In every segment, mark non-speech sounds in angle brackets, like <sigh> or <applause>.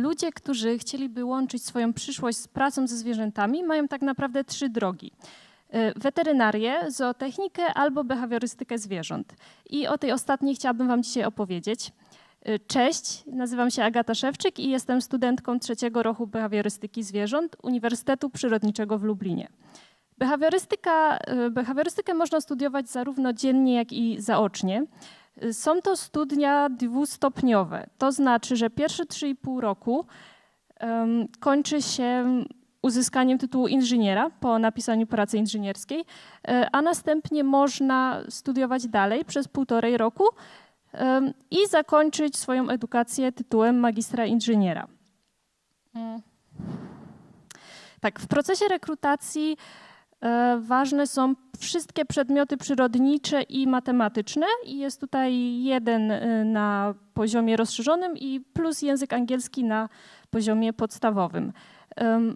ludzie, którzy chcieliby łączyć swoją przyszłość z pracą ze zwierzętami, mają tak naprawdę trzy drogi. Y, Weterynarię, zootechnikę albo behawiorystykę zwierząt. I o tej ostatniej chciałabym Wam dzisiaj opowiedzieć. Y, Cześć, nazywam się Agata Szewczyk i jestem studentką trzeciego roku behawiorystyki zwierząt Uniwersytetu Przyrodniczego w Lublinie. Behawiorystyka, y, behawiorystykę można studiować zarówno dziennie, jak i zaocznie. Są to studia dwustopniowe, to znaczy, że pierwsze 3,5 roku em, kończy się uzyskaniem tytułu inżyniera po napisaniu pracy inżynierskiej, e, a następnie można studiować dalej przez półtorej roku em, i zakończyć swoją edukację tytułem magistra inżyniera. Mm. Tak, w procesie rekrutacji ważne są wszystkie przedmioty przyrodnicze i matematyczne i jest tutaj jeden e, na poziomie rozszerzonym i plus język angielski na poziomie podstawowym.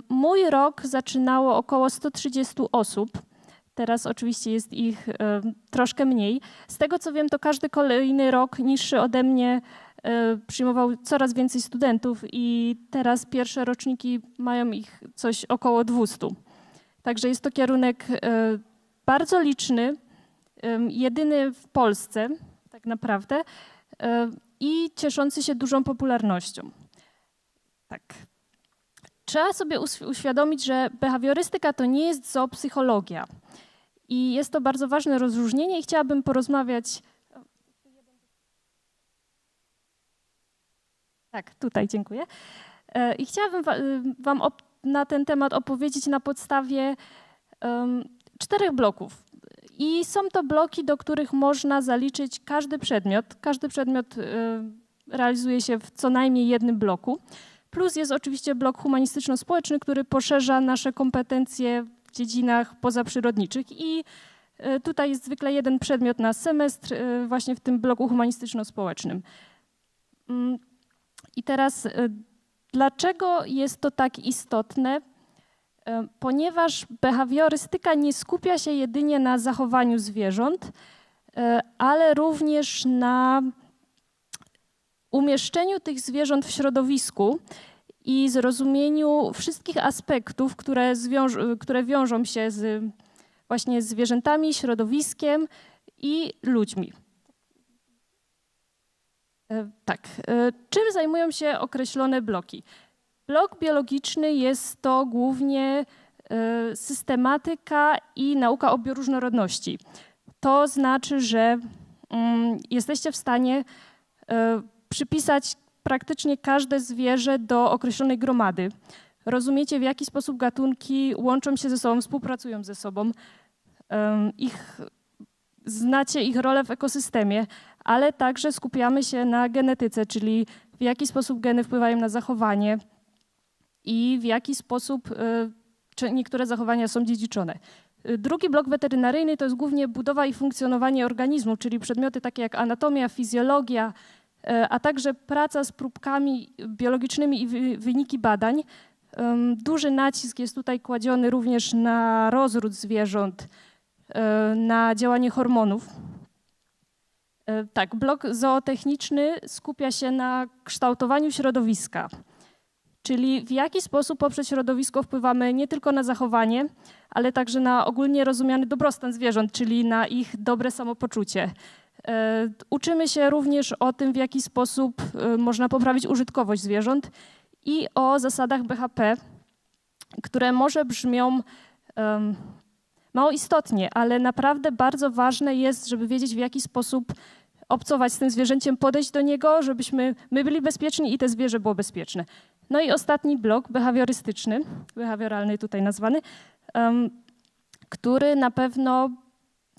Mój rok zaczynało około 130 osób. Teraz oczywiście jest ich em, troszkę mniej. Z tego co wiem, to każdy kolejny rok niższy ode mnie e, przyjmował coraz więcej studentów i teraz pierwsze roczniki mają ich coś około 200. Także jest to kierunek e, bardzo liczny, em, jedyny w Polsce tak naprawdę e, i cieszący się dużą popularnością. Tak. Trzeba sobie uś- uświadomić, że behawiorystyka to nie jest zoopsychologia. I jest to bardzo ważne rozróżnienie i chciałabym porozmawiać. Tak, tutaj dziękuję. E, I chciałabym wa- Wam na ten temat opowiedzieć na podstawie em, czterech bloków. I są to bloki, do których można zaliczyć każdy przedmiot. Każdy przedmiot y, realizuje się w co najmniej jednym bloku. Plus jest oczywiście blok humanistyczno-społeczny, który poszerza nasze kompetencje w dziedzinach pozaprzyrodniczych. I y, tutaj jest zwykle jeden przedmiot na semestr, y, właśnie w tym bloku humanistyczno-społecznym. Mm, I teraz, y, dlaczego jest to tak istotne? Y, Ponieważ behawiorystyka nie skupia się jedynie na zachowaniu zwierząt, y, ale również na umieszczeniu tych zwierząt w środowisku i zrozumieniu wszystkich aspektów, które, które wiążą się z właśnie zwierzętami, środowiskiem i ludźmi. E, Tak. e, Czym zajmują się określone bloki? Blok biologiczny jest to głównie e, systematyka i nauka o bioróżnorodności. To znaczy, że mm, jesteście w stanie przypisać praktycznie każde zwierzę do określonej gromady. Rozumiecie, w jaki sposób gatunki łączą się ze sobą, współpracują ze sobą. Ich, znacie ich rolę w ekosystemie, ale także skupiamy się na genetyce, czyli w jaki sposób geny wpływają na zachowanie i w jaki sposób e, czy niektóre zachowania są dziedziczone. E, Drugi blok weterynaryjny to jest głównie budowa i funkcjonowanie organizmu, czyli przedmioty takie jak anatomia, fizjologia, e, a także praca z próbkami biologicznymi i wy- wyniki badań. Duży nacisk jest tutaj kładziony również na rozród zwierząt, na działanie hormonów. E, Tak, blok zootechniczny skupia się na kształtowaniu środowiska, czyli w jaki sposób poprzez środowisko wpływamy nie tylko na zachowanie, ale także na ogólnie rozumiany dobrostan zwierząt, czyli na ich dobre samopoczucie. E, Uczymy się również o tym, w jaki sposób e, można poprawić użytkowość zwierząt i o zasadach BHP, które może brzmią mało istotnie, ale naprawdę bardzo ważne jest, żeby wiedzieć, w jaki sposób obcować z tym zwierzęciem, podejść do niego, żebyśmy my byli bezpieczni i te zwierzę było bezpieczne. No i ostatni blok, behawiorystyczny, behawioralny tutaj nazwany, em, który na pewno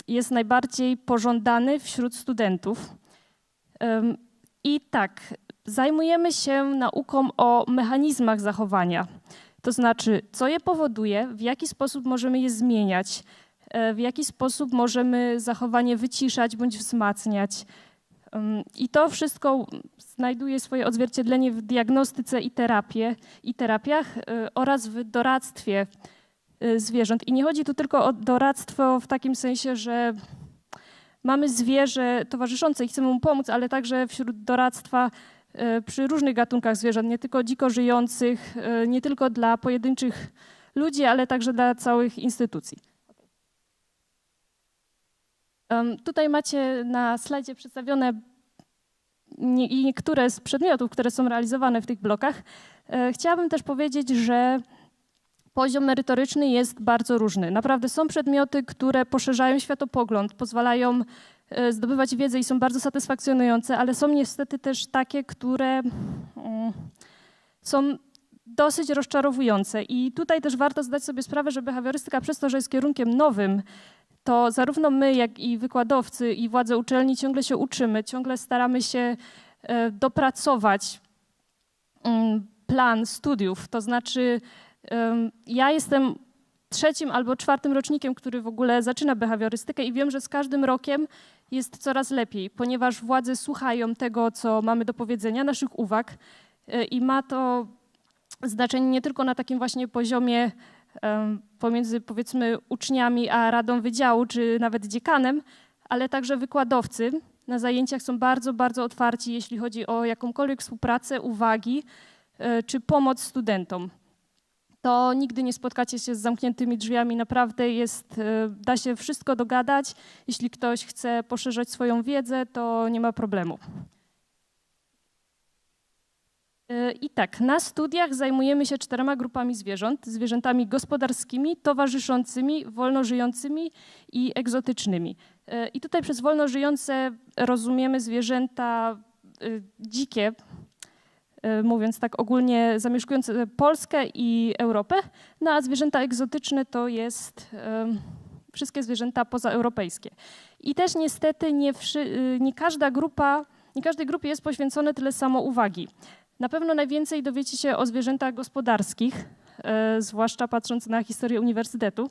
jest najbardziej pożądany wśród studentów. Em, I tak, zajmujemy się nauką o mechanizmach zachowania. To znaczy, co je powoduje, w jaki sposób możemy je zmieniać, e, w jaki sposób możemy zachowanie wyciszać bądź wzmacniać. I to wszystko znajduje swoje odzwierciedlenie w diagnostyce i, terapie, i terapiach y, oraz w doradztwie y, zwierząt. I nie chodzi tu tylko o doradztwo w takim sensie, że mamy zwierzę towarzyszące i chcemy mu pomóc, ale także wśród doradztwa przy różnych gatunkach zwierząt, nie tylko dziko żyjących, nie tylko dla pojedynczych ludzi, ale także dla całych instytucji. Tutaj macie na slajdzie przedstawione niektóre z przedmiotów, które są realizowane w tych blokach. E, chciałabym też powiedzieć, że poziom merytoryczny jest bardzo różny. Naprawdę są przedmioty, które poszerzają światopogląd, pozwalają e, zdobywać wiedzę i są bardzo satysfakcjonujące, ale są niestety też takie, które mm, są dosyć rozczarowujące. I tutaj też warto zdać sobie sprawę, że behawiorystyka przez to, że jest kierunkiem nowym, to zarówno my, jak i wykładowcy i władze uczelni ciągle się uczymy, ciągle staramy się e, dopracować mm, plan studiów. To znaczy, ja jestem trzecim albo czwartym rocznikiem, który w ogóle zaczyna behawiorystykę i wiem, że z każdym rokiem jest coraz lepiej, ponieważ władze słuchają tego, co mamy do powiedzenia, naszych uwag e, i ma to znaczenie nie tylko na takim właśnie poziomie pomiędzy powiedzmy uczniami a radą wydziału, czy nawet dziekanem, ale także wykładowcy na zajęciach są bardzo, bardzo otwarci, jeśli chodzi o jakąkolwiek współpracę, uwagi e, czy pomoc studentom. To nigdy nie spotkacie się z zamkniętymi drzwiami. Naprawdę jest, e, da się wszystko dogadać. Jeśli ktoś chce poszerzać swoją wiedzę, to nie ma problemu. I tak, na studiach zajmujemy się czterema grupami zwierząt: zwierzętami gospodarskimi, towarzyszącymi, wolno żyjącymi i egzotycznymi. E, I tutaj przez wolno żyjące rozumiemy zwierzęta dzikie, mówiąc tak ogólnie, zamieszkujące Polskę i Europę, no a zwierzęta egzotyczne to jest wszystkie zwierzęta pozaeuropejskie. I też niestety nie, nie każda grupa, nie każdej grupie jest poświęcone tyle samo uwagi. Na pewno najwięcej dowiecie się o zwierzętach gospodarskich, e, zwłaszcza patrząc na historię uniwersytetu,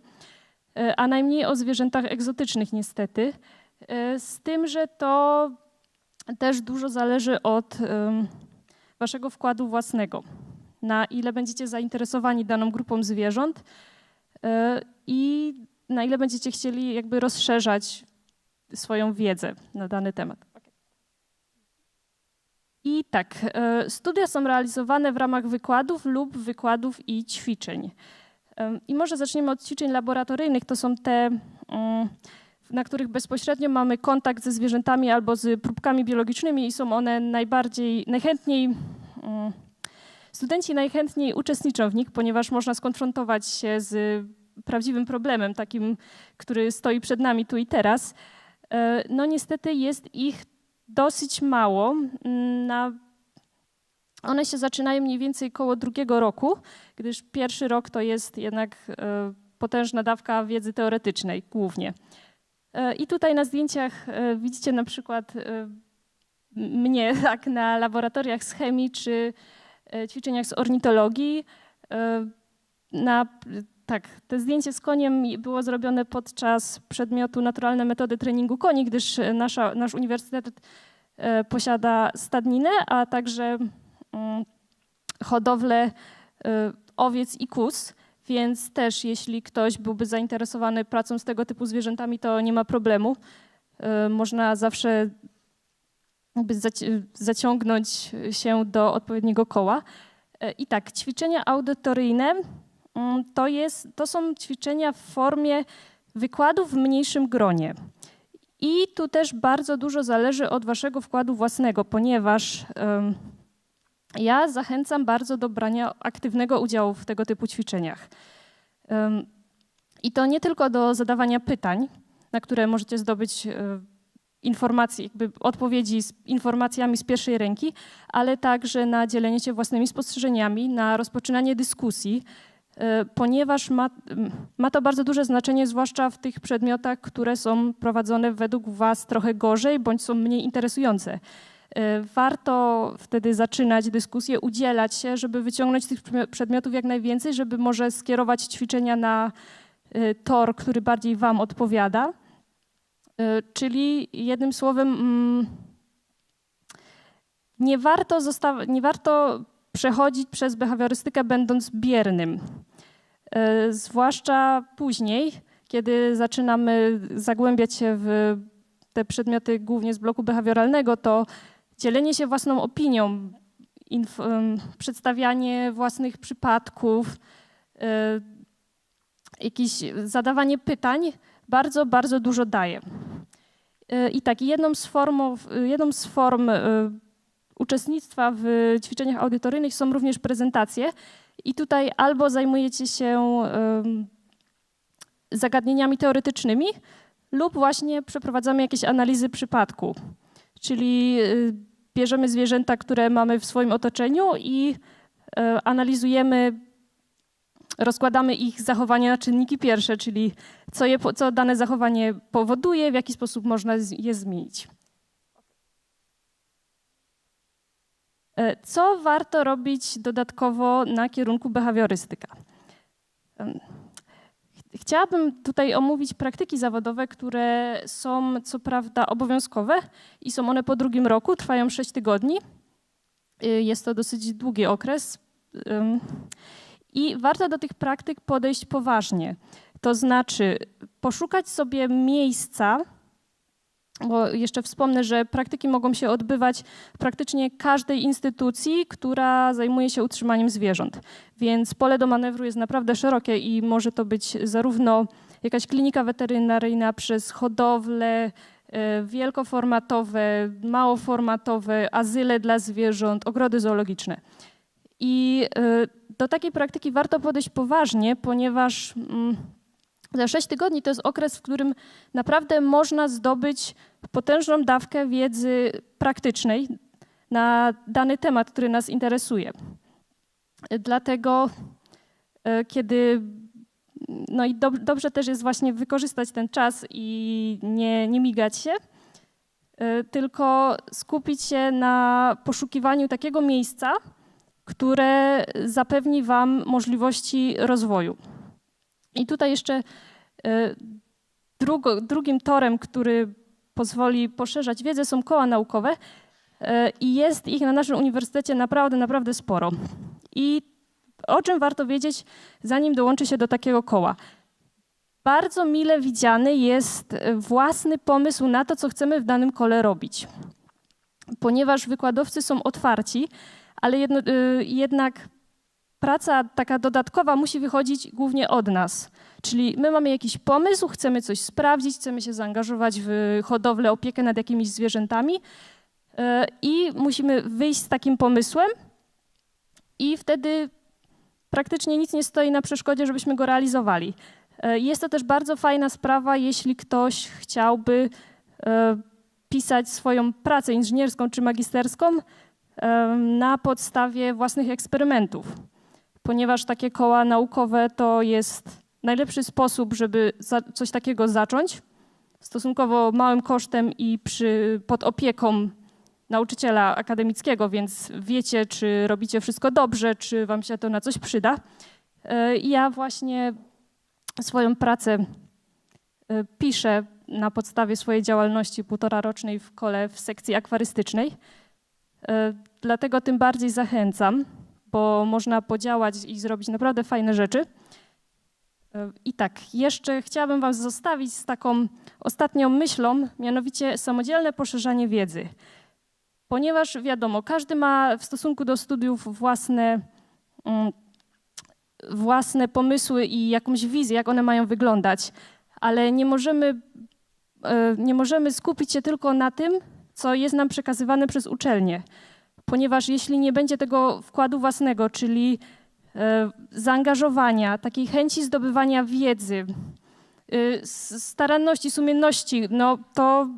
e, a najmniej o zwierzętach egzotycznych niestety. E, z tym, że to też dużo zależy od waszego wkładu własnego, na ile będziecie zainteresowani daną grupą zwierząt i na ile będziecie chcieli jakby rozszerzać swoją wiedzę na dany temat. I tak, e, studia są realizowane w ramach wykładów lub wykładów i ćwiczeń. I może zaczniemy od ćwiczeń laboratoryjnych. To są te, mm, na których bezpośrednio mamy kontakt ze zwierzętami albo z próbkami biologicznymi i są one najbardziej, najchętniej, mm, studenci najchętniej uczestniczą w nich, ponieważ można skonfrontować się z prawdziwym problemem, takim, który stoi przed nami tu i teraz. E, no niestety jest ich dosyć mało. Na, one się zaczynają mniej więcej koło drugiego roku, gdyż pierwszy rok to jest jednak e, potężna dawka wiedzy teoretycznej głównie. E, I tutaj na zdjęciach e, widzicie na przykład mnie <laughs> tak, na laboratoriach z chemii czy ćwiczeniach z ornitologii. Na, tak, to zdjęcie z koniem było zrobione podczas przedmiotu naturalne metody treningu koni, gdyż nasza, nasz uniwersytet E, posiada stadninę, a także mm, hodowlę e, owiec i kus, więc też jeśli ktoś byłby zainteresowany pracą z tego typu zwierzętami, to nie ma problemu. E, można zawsze zaciągnąć się do odpowiedniego koła. I tak, ćwiczenia audytoryjne mm, to, jest, to są ćwiczenia w formie wykładów w mniejszym gronie. I tu też bardzo dużo zależy od waszego wkładu własnego, ponieważ um, ja zachęcam bardzo do brania aktywnego udziału w tego typu ćwiczeniach. I to nie tylko do zadawania pytań, na które możecie zdobyć um, informacje, jakby odpowiedzi z informacjami z pierwszej ręki, ale także na dzielenie się własnymi spostrzeżeniami, na rozpoczynanie dyskusji, E, ponieważ ma, ma to bardzo duże znaczenie, zwłaszcza w tych przedmiotach, które są prowadzone według Was trochę gorzej bądź są mniej interesujące. E, warto wtedy zaczynać dyskusję, udzielać się, żeby wyciągnąć tych przedmiotów jak najwięcej, żeby może skierować ćwiczenia na e, tor, który bardziej Wam odpowiada. Czyli jednym słowem, mm, nie warto, nie warto przechodzić przez behawiorystykę będąc biernym. Zwłaszcza później, kiedy zaczynamy zagłębiać się w te przedmioty głównie z bloku behawioralnego, to dzielenie się własną opinią, inf, przedstawianie własnych przypadków, e, jakieś zadawanie pytań bardzo, bardzo dużo daje. E, I tak, jedną z, formów, jedną z form e, uczestnictwa w ćwiczeniach audytoryjnych są również prezentacje. I tutaj albo zajmujecie się zagadnieniami teoretycznymi, lub właśnie przeprowadzamy jakieś analizy przypadku. Czyli y, bierzemy zwierzęta, które mamy w swoim otoczeniu i e, analizujemy, rozkładamy ich zachowania na czynniki pierwsze, czyli co, je, co dane zachowanie powoduje, w jaki sposób można je zmienić. E, Co warto robić dodatkowo na kierunku behawiorystyka? Chciałabym tutaj omówić praktyki zawodowe, które są co prawda obowiązkowe i są one po drugim roku, trwają 6 tygodni. Y, Jest to dosyć długi okres. I warto do tych praktyk podejść poważnie. To znaczy poszukać sobie miejsca, bo jeszcze wspomnę, że praktyki mogą się odbywać w praktycznie każdej instytucji, która zajmuje się utrzymaniem zwierząt. Więc pole do manewru jest naprawdę szerokie i może to być zarówno jakaś klinika weterynaryjna przez hodowlę, e, wielkoformatowe, małoformatowe, azyle dla zwierząt, ogrody zoologiczne. I e, do takiej praktyki warto podejść poważnie, ponieważ mm, za 6 tygodni to jest okres, w którym naprawdę można zdobyć potężną dawkę wiedzy praktycznej na dany temat, który nas interesuje. Dlatego, e, kiedy no i dob- dobrze też jest właśnie wykorzystać ten czas i nie, nie migać się, e, tylko skupić się na poszukiwaniu takiego miejsca, które zapewni Wam możliwości rozwoju. I tutaj jeszcze e, drugo, drugim torem, który pozwoli poszerzać wiedzę, są koła naukowe e, i jest ich na naszym uniwersytecie naprawdę, naprawdę sporo. I o czym warto wiedzieć, zanim dołączy się do takiego koła? Bardzo mile widziany jest e, własny pomysł na to, co chcemy w danym kole robić. Ponieważ wykładowcy są otwarci, ale jedno, y, jednak praca taka dodatkowa musi wychodzić głównie od nas. Czyli my mamy jakiś pomysł, chcemy coś sprawdzić, chcemy się zaangażować w hodowlę, opiekę nad jakimiś zwierzętami y, i musimy wyjść z takim pomysłem i wtedy praktycznie nic nie stoi na przeszkodzie, żebyśmy go realizowali. Y, Jest to też bardzo fajna sprawa, jeśli ktoś chciałby y, pisać swoją pracę inżynierską czy magisterską na podstawie własnych eksperymentów, ponieważ takie koła naukowe to jest najlepszy sposób, żeby coś takiego zacząć stosunkowo małym kosztem i przy, pod opieką nauczyciela akademickiego, więc wiecie, czy robicie wszystko dobrze, czy wam się to na coś przyda. E, Ja właśnie swoją pracę e, piszę na podstawie swojej działalności półtora rocznej w kole w sekcji akwarystycznej. E, Dlatego tym bardziej zachęcam, bo można podziałać i zrobić naprawdę fajne rzeczy. E, I tak, jeszcze chciałabym Was zostawić z taką ostatnią myślą, mianowicie samodzielne poszerzanie wiedzy. Ponieważ wiadomo, każdy ma w stosunku do studiów własne, mm, własne pomysły i jakąś wizję, jak one mają wyglądać, ale nie możemy, e, nie możemy skupić się tylko na tym, co jest nam przekazywane przez uczelnię ponieważ jeśli nie będzie tego wkładu własnego, czyli e, zaangażowania, takiej chęci zdobywania wiedzy, s- staranności, sumienności, no to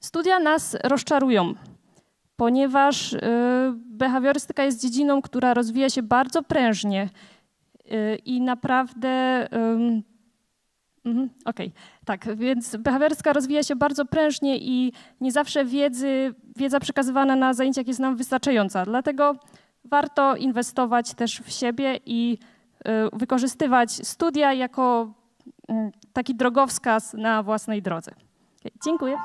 studia nas rozczarują, ponieważ y, behawiorystyka jest dziedziną, która rozwija się bardzo prężnie i naprawdę. Mhm, Okej, tak, więc behawiorystyka rozwija się bardzo prężnie i nie zawsze wiedzy, wiedza przekazywana na zajęciach jest nam wystarczająca. Dlatego warto inwestować też w siebie i y, wykorzystywać studia jako y, taki drogowskaz na własnej drodze. Okej, Dziękuję.